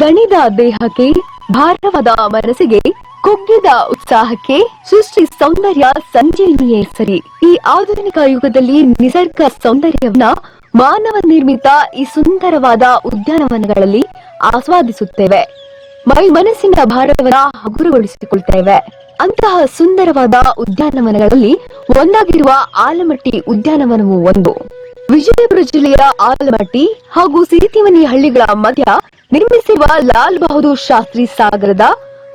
ದಣಿದ ದೇಹಕ್ಕೆ, ಭಾರವಾದ ಮನಸ್ಸಿಗೆ, ಕುಗ್ಗಿದ ಉತ್ಸಾಹಕ್ಕೆ ಸೃಷ್ಟಿ ಸೌಂದರ್ಯ ಸಂಜೀವಿನಿಯೇ ಸರಿ. ಈ ಆಧುನಿಕ ಯುಗದಲ್ಲಿ ನಿಸರ್ಗ ಸೌಂದರ್ಯವನ್ನ ಮಾನವ ನಿರ್ಮಿತ ಈ ಸುಂದರವಾದ ಉದ್ಯಾನವನಗಳಲ್ಲಿ ಆಸ್ವಾದಿಸುತ್ತೇವೆ. ಮೈ ಮನಸ್ಸಿನ ಭಾರವನ್ನ ಹಗುರಗೊಳಿಸಿಕೊಳ್ತೇವೆ. ಅಂತಹ ಸುಂದರವಾದ ಉದ್ಯಾನವನಗಳಲ್ಲಿ ಒಂದಾಗಿರುವ ಆಲಮಟ್ಟಿ ಉದ್ಯಾನವನವು ಒಂದು. ವಿಜಯಪುರ ಜಿಲ್ಲೆಯ ಆಲಮಟ್ಟಿ ಹಾಗೂ ಸಿರಿತಿಮನಿ ಹಳ್ಳಿಗಳ ಮಧ್ಯ ನಿರ್ಮಿಸಿರುವ ಲಾಲ್ ಬಹದ್ದೂರ್ ಶಾಸ್ತ್ರಿ ಸಾಗರದ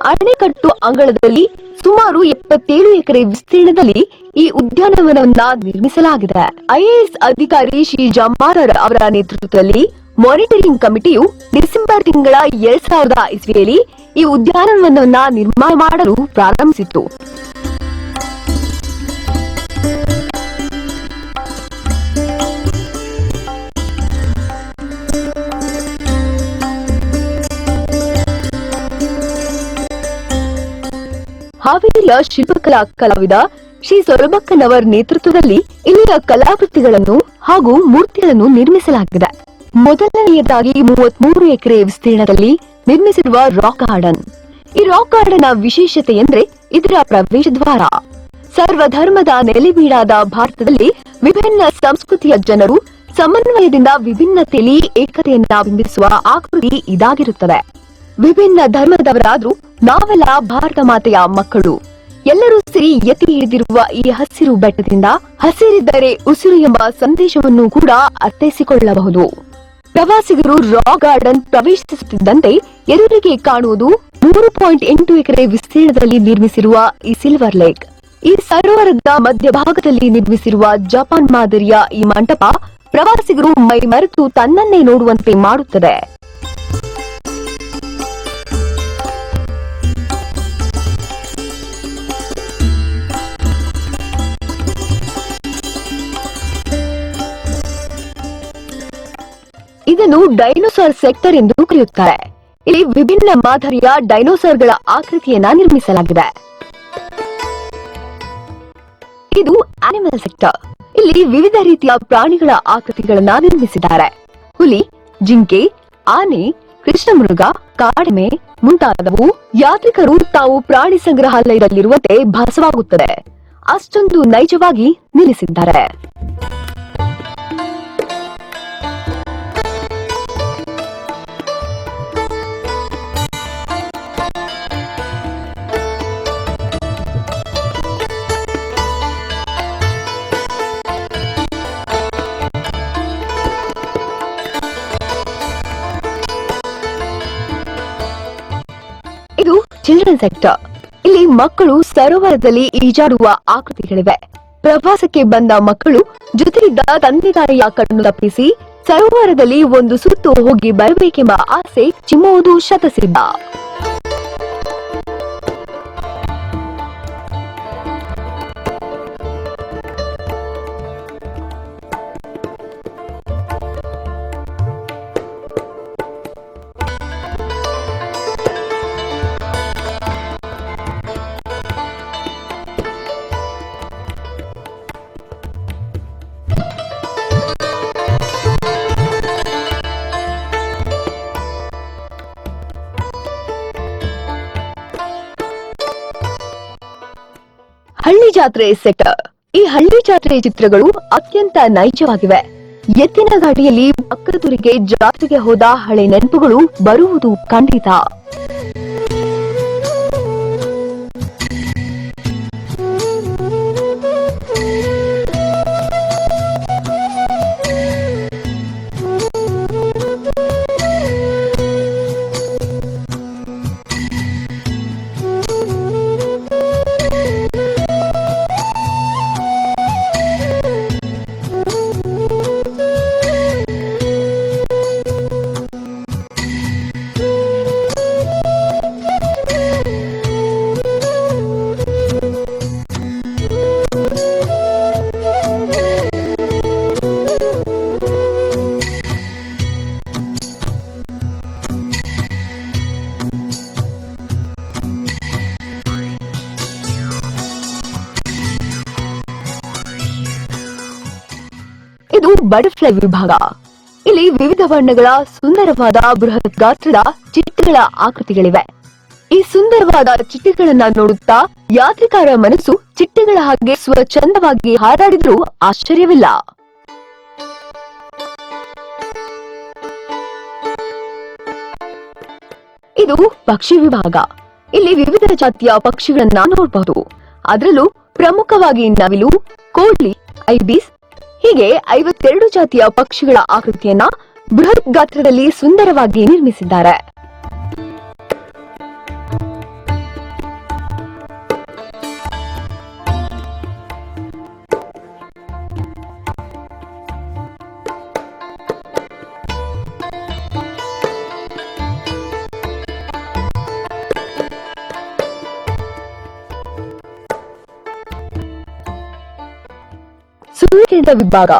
ಅಣೆಕಟ್ಟು ಅಂಗಳದಲ್ಲಿ ಸುಮಾರು ಎಪ್ಪತ್ತೇಳು ಎಕರೆ ವಿಸ್ತೀರ್ಣದಲ್ಲಿ ಈ ಉದ್ಯಾನವನವನ್ನ ನಿರ್ಮಿಸಲಾಗಿದೆ. ಐಎಎಸ್ ಅಧಿಕಾರಿ ಶ್ರೀ ಜಮಾರರ್ ಅವರ ನೇತೃತ್ವದಲ್ಲಿ ಮಾನಿಟರಿಂಗ್ ಕಮಿಟಿಯು ಡಿಸೆಂಬರ್ ತಿಂಗಳ ಎರಡ್ ಸಾವಿರದ ಇಸ್ವಿಯಲ್ಲಿ ಈ ಉದ್ಯಾನವನವನ್ನ ನಿರ್ಮಾಣ ಮಾಡಲು ಪ್ರಾರಂಭಿಸಿತು ಹಾವೇರಿಯ ಶಿಲ್ಪಕಲಾ ಕಲಾವಿದ ಶ್ರೀ ಸೊರಬಕ್ಕನವರ್ ನೇತೃತ್ವದಲ್ಲಿ ಇಲ್ಲಿಯ ಕಲಾಕೃತಿಗಳನ್ನು ಹಾಗೂ ಮೂರ್ತಿಗಳನ್ನು ನಿರ್ಮಿಸಲಾಗಿದೆ. ಮೊದಲನೆಯದಾಗಿ ಮೂವತ್ಮೂರು ಎಕರೆ ವಿಸ್ತೀರ್ಣದಲ್ಲಿ ನಿರ್ಮಿಸಿರುವ ರಾಕ್ ಗಾರ್ಡನ್. ಈ ರಾಕ್ ಗಾರ್ಡನ್ ವಿಶೇಷತೆ ಎಂದ್ರೆ ಇದರ ಪ್ರವೇಶ ದ್ವಾರ. ಸರ್ವಧರ್ಮದ ನೆಲೆಬೀಡಾದ ಭಾರತದಲ್ಲಿ ವಿಭಿನ್ನ ಸಂಸ್ಕೃತಿಯ ಜನರು ಸಮನ್ವಯದಿಂದ ವಿಭಿನ್ನತೆಯಲ್ಲಿ ಏಕತೆಯನ್ನ ಬಿಂಬಿಸುವ ಆಕೃತಿ ಇದಾಗಿರುತ್ತದೆ. ವಿಭಿನ್ನ ಧರ್ಮದವರಾದ್ರೂ ನಾವೆಲ್ಲ ಭಾರತ ಮಾತೆಯ ಮಕ್ಕಳು. ಎಲ್ಲರೂ ಸೇರಿ ಎತ್ತಿ ಹಿಡಿದಿರುವ ಈ ಹಸಿರು ಬೆಟ್ಟದಿಂದ ಹಸಿರಿದ್ದರೆ ಉಸಿರು ಎಂಬ ಸಂದೇಶವನ್ನು ಕೂಡ ಅರ್ಥೈಸಿಕೊಳ್ಳಬಹುದು. ಪ್ರವಾಸಿಗರು ರಾ ಗಾರ್ಡನ್ ಪ್ರವೇಶಿಸುತ್ತಿದ್ದಂತೆ ಎದುರಿಗೆ ಕಾಣುವುದು ಮೂರು ಪಾಯಿಂಟ್ ಎಂಟು ಎಕರೆ ವಿಸ್ತೀರ್ಣದಲ್ಲಿ ನಿರ್ಮಿಸಿರುವ ಈ ಸಿಲ್ವರ್ ಲೇಕ್ ಈ ಸರೋವರದ ಮಧ್ಯಭಾಗದಲ್ಲಿ ನಿರ್ಮಿಸಿರುವ ಜಪಾನ್ ಮಾದರಿಯ ಈ ಮಂಟಪ ಪ್ರವಾಸಿಗರು ಮೈ ಮರೆತು ತನ್ನನ್ನೇ ನೋಡುವಂತೆ ಮಾಡುತ್ತದೆ. ಇದನ್ನು ಡೈನೋಸಾರ್ ಸೆಕ್ಟರ್ ಎಂದು ಕರೆಯುತ್ತಾರೆ. ಇಲ್ಲಿ ವಿಭಿನ್ನ ಮಾದರಿಯ ಡೈನೋಸಾರ್ಗಳ ಆಕೃತಿಯನ್ನ ನಿರ್ಮಿಸಲಾಗಿದೆ. ಇದು ಆನಿಮಲ್ ಸೆಕ್ಟರ್ ಇಲ್ಲಿ ವಿವಿಧ ರೀತಿಯ ಪ್ರಾಣಿಗಳ ಆಕೃತಿಗಳನ್ನ ನಿರ್ಮಿಸಿದ್ದಾರೆ. ಹುಲಿ, ಜಿಂಕೆ, ಆನೆ, ಕೃಷ್ಣಮೃಗ, ಕಾಡೆಮೆ ಮುಂತಾದವು ಯಾತ್ರಿಕರು ತಾವು ಪ್ರಾಣಿ ಸಂಗ್ರಹಾಲಯದಲ್ಲಿರುವಂತೆ ಭಾಸವಾಗುತ್ತದೆ. ಅಷ್ಟೊಂದು ನೈಜವಾಗಿ ನಿಲ್ಲಿಸಿದ್ದಾರೆ. ಇದು ಚಿಲ್ಡ್ರನ್ ಸೆಕ್ಟರ್ ಇಲ್ಲಿ ಮಕ್ಕಳು ಸರೋವರದಲ್ಲಿ ಈಜಾಡುವ ಆಕೃತಿಗಳಿವೆ. ಪ್ರವಾಸಕ್ಕೆ ಬಂದ ಮಕ್ಕಳು ಜೊತೆಗಿದ್ದ ತಂದೆ ತಾಯಿಯ ಕಣ್ಣು ತಪ್ಪಿಸಿ ಸರೋವರದಲ್ಲಿ ಒಂದು ಸುತ್ತು ಹೋಗಿ ಬರಬೇಕೆಂಬ ಆಸೆ ಚಿಮ್ಮುವುದು ಶತಸಿದ್ಧ. ಜಾತ್ರೆ ಸೆಕ್ಟರ್ ಈ ಹಳ್ಳಿ ಜಾತ್ರೆ ಚಿತ್ರಗಳು ಅತ್ಯಂತ ನೈಜವಾಗಿವೆ. ಎತ್ತಿನ ಗಾಡಿಯಲ್ಲಿ ಪಕ್ಕದೂರಿಗೆ ಜಾತ್ರೆಗೆ ಹೋದ ಹಳೆ ನೆನಪುಗಳು ಬರುವುದು ಖಂಡಿತ. ಇದು ಬಟರ್ಫ್ಲೈ ವಿಭಾಗ. ಇಲ್ಲಿ ವಿವಿಧ ಬಣ್ಣಗಳ ಸುಂದರವಾದ ಬೃಹತ್ ಗಾತ್ರದ ಚಿಟ್ಟೆಗಳ ಆಕೃತಿಗಳಿವೆ. ಈ ಸುಂದರವಾದ ಚಿಟ್ಟೆಗಳನ್ನ ನೋಡುತ್ತಾ ಯಾತ್ರಿಕರ ಮನಸ್ಸು ಚಿಟ್ಟೆಗಳ ಹಾಗೆ ಸ್ವಚ್ಛಂದವಾಗಿ ಹಾರಾಡಿದ್ರೂ ಆಶ್ಚರ್ಯವಿಲ್ಲ. ಇದು ಪಕ್ಷಿ ವಿಭಾಗ. ಇಲ್ಲಿ ವಿವಿಧ ಜಾತಿಯ ಪಕ್ಷಿಗಳನ್ನ ನೋಡಬಹುದು ಅದರಲ್ಲೂ ಪ್ರಮುಖವಾಗಿ ನವಿಲು, ಕೋಳಿ, ಐಬಿಸ್ ಹೀಗೆ ಐವತ್ತೆರಡು ಜಾತಿಯ ಪಕ್ಷಿಗಳ ಆಕೃತಿಯನ್ನ ಬೃಹತ್ ಗಾತ್ರದಲ್ಲಿ ಸುಂದರವಾಗಿ ನಿರ್ಮಿಸಿದ್ದಾರೆ. ಸೂರ್ಯಕಿರಣದ ವಿಭಾಗ.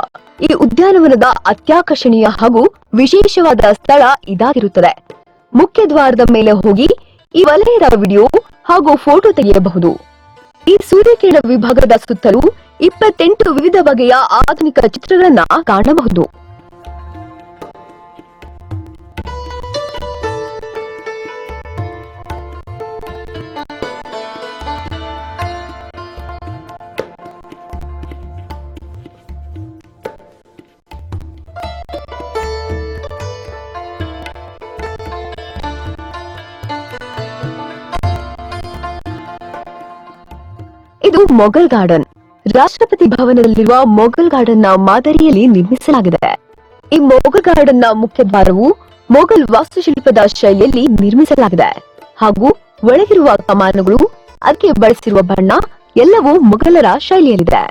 ಈ ಉದ್ಯಾನವನದ ಅತ್ಯಾಕರ್ಷಣೀಯ ಹಾಗೂ ವಿಶೇಷವಾದ ಸ್ಥಳ ಇದಾಗಿರುತ್ತದೆ. ಮುಖ್ಯ ದ್ವಾರದ ಮೇಲೆ ಹೋಗಿ ಈ ವಲಯದ ವಿಡಿಯೋ ಹಾಗೂ ಫೋಟೋ ತೆಗೆಯಬಹುದು. ಈ ಸೂರ್ಯಕಿರಣ ವಿಭಾಗದ ಸುತ್ತಲೂ ಇಪ್ಪತ್ತೆಂಟು ವಿವಿಧ ಬಗೆಯ ಆಧುನಿಕ ಚಿತ್ರಗಳನ್ನ ಕಾಣಬಹುದು. ಮೊಘಲ್ ಗಾರ್ಡನ್. ರಾಷ್ಟ್ರಪತಿ ಭವನದಲ್ಲಿರುವ ಮೊಘಲ್ ಗಾರ್ಡನ್ನ ಮಾದರಿಯಲ್ಲಿ ನಿರ್ಮಿಸಲಾಗಿದೆ. ಈ ಮೊಘಲ್ ಗಾರ್ಡನ್ನ ಮುಖ್ಯ ದ್ವಾರವು ಮೊಘಲ್ ವಾಸ್ತುಶಿಲ್ಪದ ಶೈಲಿಯಲ್ಲಿ ನಿರ್ಮಿಸಲಾಗಿದೆ. ಹಾಗೂ ಒಳಗಿರುವ ಕಮಾನುಗಳು ಅದಕ್ಕೆ ಬಳಸಿರುವ ಬಣ್ಣ ಎಲ್ಲವೂ ಮೊಘಲರ ಶೈಲಿಯಲ್ಲಿದೆ.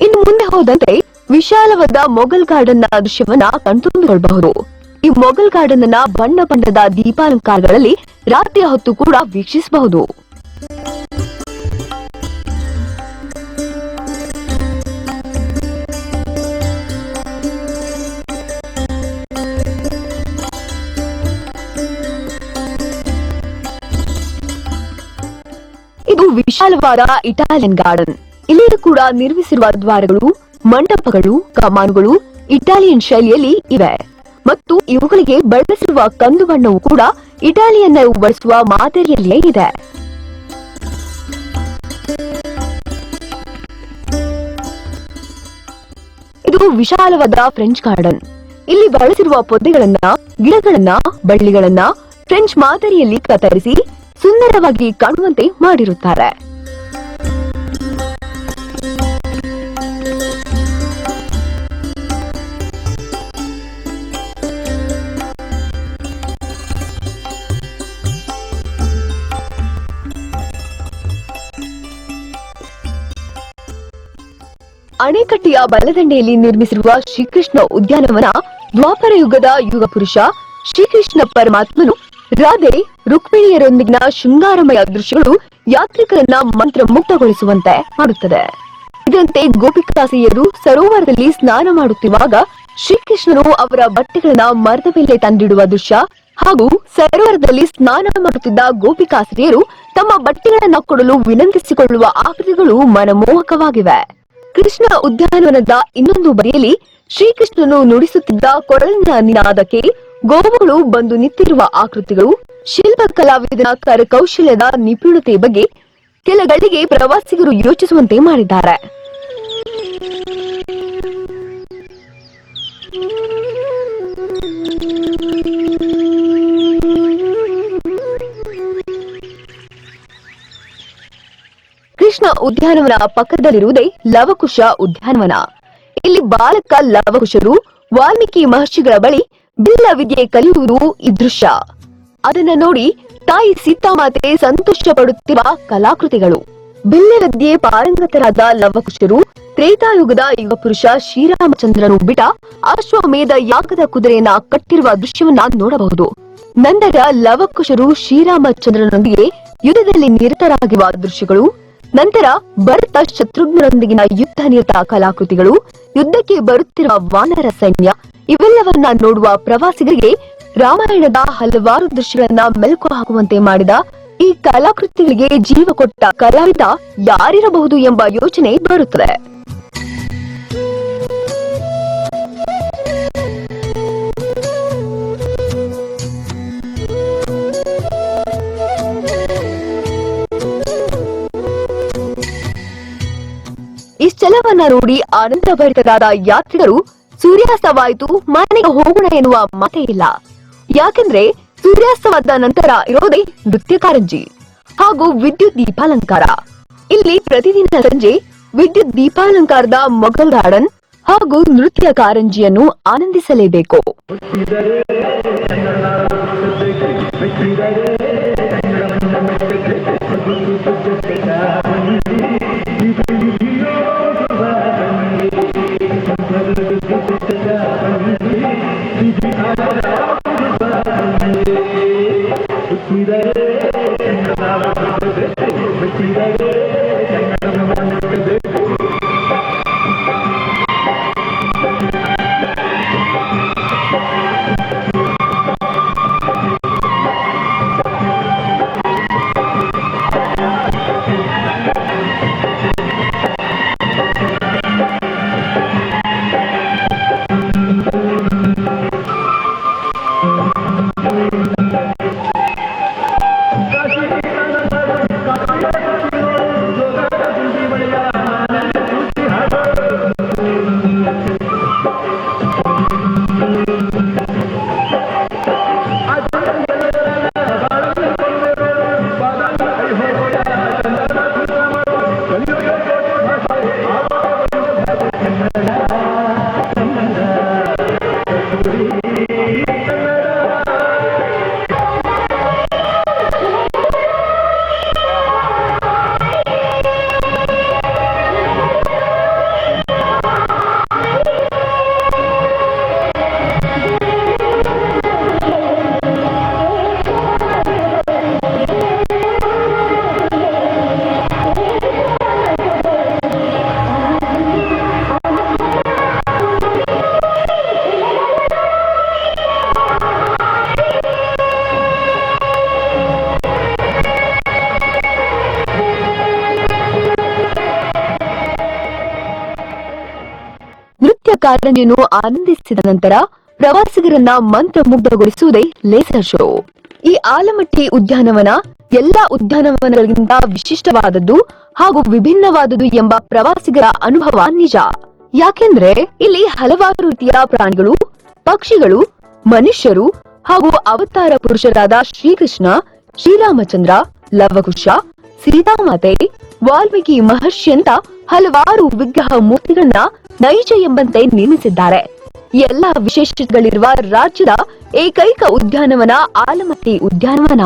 ಇನ್ನು ಮುಂದೆ ಹೋದಂತೆ ವಿಶಾಲವಾದ ಮೊಘಲ್ ಗಾರ್ಡನ್ನ ದೃಶ್ಯವನ್ನ ಕಣ್ತುಂಬಿಕೊಳ್ಳಬಹುದು ಈ ಮೊಘಲ್ ಗಾರ್ಡನ್ ಬಣ್ಣ ಬಣ್ಣದ ದೀಪಾಲಂಕಾರಗಳಲ್ಲಿ ರಾತ್ರಿಯ ಹೊತ್ತು ಕೂಡ ವೀಕ್ಷಿಸಬಹುದು. ವಿಶಾಲವಾದ ಇಟಾಲಿಯನ್ ಗಾರ್ಡನ್. ಇಲ್ಲಿಯೂ ಕೂಡ ನಿರ್ಮಿಸಿರುವ ದ್ವಾರಗಳು, ಮಂಟಪಗಳು, ಕಮಾನುಗಳು ಇಟಾಲಿಯನ್ ಶೈಲಿಯಲ್ಲಿ ಇವೆ. ಮತ್ತು ಇವುಗಳಿಗೆ ಬಳಸಿರುವ ಕಂದು ಬಣ್ಣವು ಕೂಡ ಇಟಾಲಿಯನ್ ಬಳಸುವ ಮಾದರಿಯಲ್ಲಿಯೇ ಇದೆ. ಇದು ವಿಶಾಲವಾದ ಫ್ರೆಂಚ್ ಗಾರ್ಡನ್. ಇಲ್ಲಿ ಬಳಸಿರುವ ಪೊದೆಗಳನ್ನ, ಗಿಡಗಳನ್ನ, ಬಳ್ಳಿಗಳನ್ನ ಫ್ರೆಂಚ್ ಮಾದರಿಯಲ್ಲಿ ಕತ್ತರಿಸಿ ಸುಂದರವಾಗಿ ಕಾಣುವಂತೆ ಮಾಡಿರುತ್ತಾರೆ. ಅಣೆಕಟ್ಟೆಯ ಬಲದಂಡೆಯಲ್ಲಿ ನಿರ್ಮಿಸಿರುವ ಶ್ರೀಕೃಷ್ಣ ಉದ್ಯಾನವನ ದ್ವಾಪರ ಯುಗದ ಯುಗ ಪುರುಷ ಶ್ರೀಕೃಷ್ಣ ಪರಮಾತ್ಮನು ರಾಧೆ ರುಕ್ಮಿಣಿಯರೊಂದಿಗಿನ ಶೃಂಗಾರಮಯ ದೃಶ್ಯಗಳು ಯಾತ್ರಿಕರನ್ನ ಮಂತ್ರ ಮುಕ್ತಗೊಳಿಸುವಂತೆ ಮಾಡುತ್ತದೆ. ಇದಂತೆ ಗೋಪಿಕಾಸಿಯರು ಸರೋವರದಲ್ಲಿ ಸ್ನಾನ ಮಾಡುತ್ತಿರುವಾಗ ಶ್ರೀಕೃಷ್ಣರು ಅವರ ಬಟ್ಟೆಗಳನ್ನ ಮರದ ಮೇಲೆ ತಂದಿಡುವ ದೃಶ್ಯ ಹಾಗೂ ಸರೋವರದಲ್ಲಿ ಸ್ನಾನ ಮಾಡುತ್ತಿದ್ದ ಗೋಪಿಕಾಸಿಯರು ತಮ್ಮ ಬಟ್ಟೆಗಳನ್ನ ಕೊಡಲು ವಿನಂತಿಸಿಕೊಳ್ಳುವ ಆಕೃತಿಗಳು ಮನಮೋಹಕವಾಗಿವೆ. ಕೃಷ್ಣ ಉದ್ಯಾನವನದ ಇನ್ನೊಂದು ಬದಿಯಲ್ಲಿ ಶ್ರೀಕೃಷ್ಣನು ನುಡಿಸುತ್ತಿದ್ದ ಕೊರಳಿನ ನಿನಾದಕ್ಕೆ ಗೋವುಗಳು ಬಂದು ನಿಂತಿರುವ ಆಕೃತಿಗಳು ಶಿಲ್ಪ ಕಲಾವಿದನ ಕರಕೌಶಲ್ಯದ ನಿಪುಣತೆ ಬಗ್ಗೆ ಕೆಲಗಳಿಗೆ ಪ್ರವಾಸಿಗರು ಯೋಚಿಸುವಂತೆ ಮಾಡಿದ್ದಾರೆ. ಕೃಷ್ಣ ಉದ್ಯಾನವನ ಪಕ್ಕದಲ್ಲಿರುವುದೇ ಲವಕುಶ ಉದ್ಯಾನವನ. ಇಲ್ಲಿ ಬಾಲಕ ಲವಕುಶರು ವಾಲ್ಮೀಕಿ ಮಹರ್ಷಿಗಳ ಬಳಿ ಬಿಲ್ಲ ವಿದ್ಯೆ ಕಲಿಯುವುದು ಈ ದೃಶ್ಯ. ಅದನ್ನ ನೋಡಿ ತಾಯಿ ಸೀತಾಮಾತೆ ಸಂತೋಷ ಪಡುತ್ತಿರುವ ಕಲಾಕೃತಿಗಳು. ಬಿಲ್ಲ ವಿದ್ಯೆ ಪಾರಂಗತರಾದ ಲವಕುಶರು, ತ್ರೇತಾಯುಗದ ಯುಗ ಪುರುಷ ಶ್ರೀರಾಮಚಂದ್ರನು ಬಿಟ ಅಶ್ವಮೇಧ ಯಾಗದ ಕುದುರೆಯನ್ನ ಕಟ್ಟಿರುವ ದೃಶ್ಯವನ್ನ ನೋಡಬಹುದು. ನಂತರ ಲವಕುಶರು ಶ್ರೀರಾಮಚಂದ್ರನೊಂದಿಗೆ ಯುದ್ಧದಲ್ಲಿ ನಿರತರಾಗಿರುವ ದೃಶ್ಯಗಳು ನಂತರ ಭರತ ಶತ್ರುಘ್ನರೊಂದಿಗಿನ ಯುದ್ಧ ನಿರತ ಕಲಾಕೃತಿಗಳು, ಯುದ್ಧಕ್ಕೆ ಬರುತ್ತಿರುವ ವಾನರ ಸೈನ್ಯ, ಇವೆಲ್ಲವನ್ನ ನೋಡುವ ಪ್ರವಾಸಿಗರಿಗೆ ರಾಮಾಯಣದ ಹಲವಾರು ದೃಶ್ಯಗಳನ್ನ ಮೆಲುಕು ಹಾಕುವಂತೆ ಮಾಡಿದ ಈ ಕಲಾಕೃತಿಗಳಿಗೆ ಜೀವ ಕೊಟ್ಟ ಕಲಾವಿದ ಯಾರಿರಬಹುದು ಎಂಬ ಯೋಚನೆ ಬರುತ್ತದೆ. ಎಲ್ಲವನ್ನ ನೋಡಿ ಆನಂದಭರಿತರಾದ ಯಾತ್ರಿಕರು ಸೂರ್ಯಾಸ್ತವಾಯಿತು, ಮನೆಗೆ ಹೋಗೋಣ ಎನ್ನುವ ಮಾತೇ ಇಲ್ಲ. ಯಾಕೆಂದ್ರೆ ಸೂರ್ಯಾಸ್ತವಾದ ನಂತರ ಇರೋದೇ ನೃತ್ಯ ಕಾರಂಜಿ ಹಾಗೂ ವಿದ್ಯುತ್ ದೀಪಾಲಂಕಾರ. ಇಲ್ಲಿ ಪ್ರತಿದಿನ ಸಂಜೆ ವಿದ್ಯುತ್ ದೀಪಾಲಂಕಾರದ ಮೊಘಲ್ ಗಾರ್ಡನ್ ಹಾಗೂ ನೃತ್ಯ ಕಾರಂಜಿಯನ್ನು ಆನಂದಿಸಲೇಬೇಕು. ನೃತ್ಯ ಕಾರಣಿಯನ್ನು ಆನಂದಿಸಿದ ನಂತರ ಪ್ರವಾಸಿಗರನ್ನ ಮಂತ್ರಮುಗ್ಧಗೊಳಿಸುವುದೇ ಲೇಸರ್ ಶೋ. ಈ ಆಲಮಟ್ಟಿ ಉದ್ಯಾನವನ ಎಲ್ಲಾ ಉದ್ಯಾನವನಗಳಿಗಿಂತ ವಿಶಿಷ್ಟವಾದದ್ದು ಹಾಗೂ ವಿಭಿನ್ನವಾದದ್ದು ಎಂಬ ಪ್ರವಾಸಿಗರ ಅನುಭವ ನಿಜ. ಯಾಕೆಂದ್ರೆ ಇಲ್ಲಿ ಹಲವಾರು ರೀತಿಯ ಪ್ರಾಣಿಗಳು, ಪಕ್ಷಿಗಳು, ಮನುಷ್ಯರು ಹಾಗೂ ಅವತಾರ ಪುರುಷರಾದ ಶ್ರೀಕೃಷ್ಣ, ಶ್ರೀರಾಮಚಂದ್ರ, ಲವಕುಶ, ಸೀತಾಮಾತೆ, ವಾಲ್ಮೀಕಿ ಮಹರ್ಷಿ ಅಂತ ಹಲವಾರು ವಿಗ್ರಹ ಮೂರ್ತಿಗಳನ್ನ ನೈಜ ಎಂಬಂತೆ ನಿರ್ಮಿಸಿದ್ದಾರೆ ಎಲ್ಲ ವಿಶೇಷಗಳಿರುವ ರಾಜ್ಯದ ಏಕೈಕ ಉದ್ಯಾನವನ ಆಲಮಟ್ಟಿ ಉದ್ಯಾನವನ.